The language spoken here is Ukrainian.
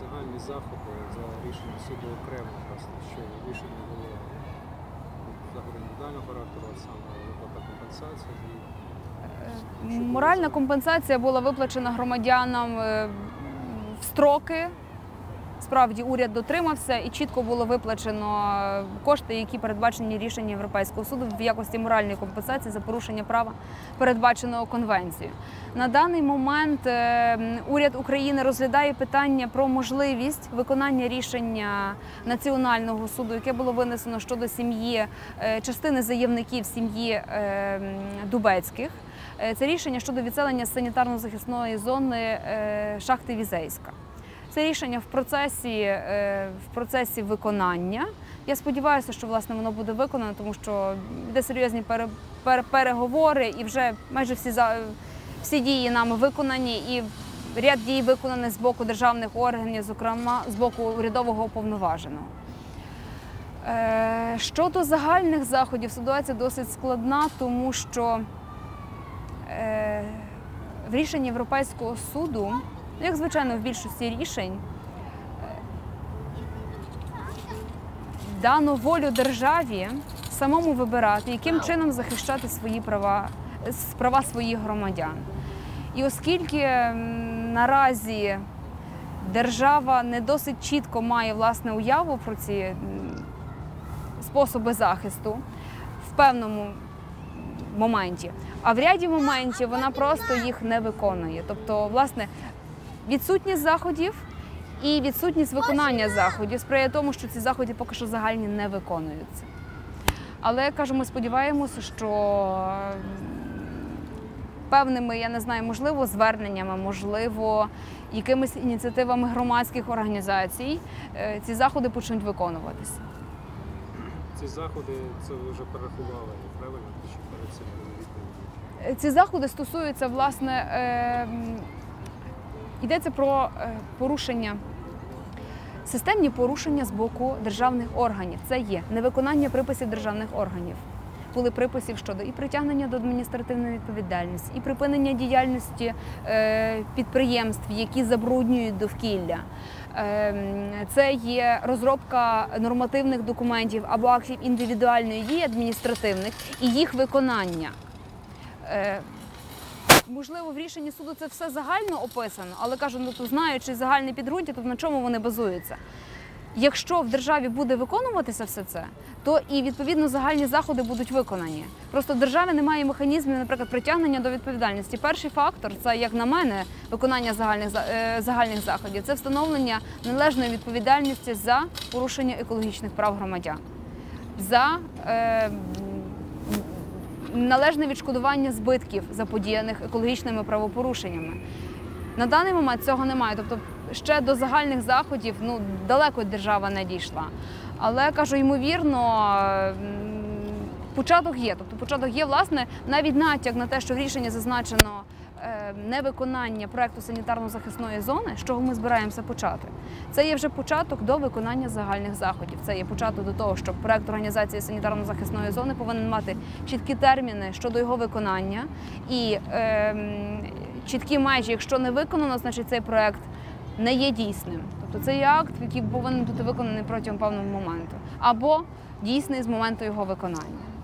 загальні заходи за рішенням суду окремо, просто що рішення було заходи індивідуального характеру, а саме виплата компенсації і Моральна компенсація була виплачена громадянам е, в строки. Справді уряд дотримався і чітко було виплачено е, кошти, які передбачені рішенням Європейського суду в якості моральної компенсації за порушення права, передбаченого конвенцією. На даний момент е, уряд України розглядає питання про можливість виконання рішення Національного суду, яке було винесено щодо сім'ї е, частини заявників сім'ї Дубецьких. Це рішення щодо відселення санітарно-захисної зони шахти Візейська. Це рішення в процесі, е, в процесі виконання. Я сподіваюся, що власне воно буде виконано, тому що йде серйозні пере- пере- переговори, і вже майже всі всі дії нами виконані, і ряд дій виконаний з боку державних органів, зокрема з боку урядового уповноваженого. Е, Щодо загальних заходів, ситуація досить складна, тому що е, в рішенні Європейського суду, ну, як звичайно в більшості рішень, е, дано волю державі самому вибирати, яким чином захищати свої права, права своїх громадян. І оскільки наразі держава не досить чітко має власне уяву про ці способи захисту в певному моменті, а в ряді моментів вона просто їх не виконує. Тобто, власне, відсутність заходів і відсутність виконання заходів сприяє тому, що ці заходи поки що загальні не виконуються. Але кажу, ми сподіваємося, що певними, я не знаю, можливо, зверненнями, можливо, якимись ініціативами громадських організацій е, ці заходи почнуть виконуватися. ці заходи це ви вже перерахували правильно, чи перед цим були відповіді? Е, Ці заходи стосуються власне е, йдеться про е, порушення. Системні порушення з боку державних органів. Це є невиконання приписів державних органів. Були приписів щодо і притягнення до адміністративної відповідальності, і припинення діяльності е, підприємств, які забруднюють довкілля. Е, Це є розробка нормативних документів або актів індивідуальної дії адміністративних і їх виконання. Можливо, в рішенні суду це все загально описано, але кажу, ну то знаючи загальне підґрунтя, то на чому вони базуються. Якщо в державі буде виконуватися все це, то і відповідно загальні заходи будуть виконані. Просто в державі немає механізмів, наприклад, притягнення до відповідальності. Перший фактор це, як на мене, виконання загальних за- е, загальних заходів. Це встановлення належної відповідальності за порушення екологічних прав громадян, за е, належне відшкодування збитків заподіяних екологічними правопорушеннями. На даний момент цього немає. Тобто ще до загальних заходів ну, далеко держава не дійшла. Але кажу, ймовірно, початок є. Тобто початок є, власне, навіть натяк на те, що в рішенні зазначено невиконання проекту санітарно-захисної зони, з чого ми збираємося почати. Це є вже початок до виконання загальних заходів. Це є початок до того, що проект організації санітарно-захисної зони повинен мати чіткі терміни щодо його виконання і ем, чіткі межі, якщо не виконано, значить цей проект не є дійсним. Тобто це є акт, який повинен бути виконаний протягом певного моменту, або дійсний з моменту його виконання.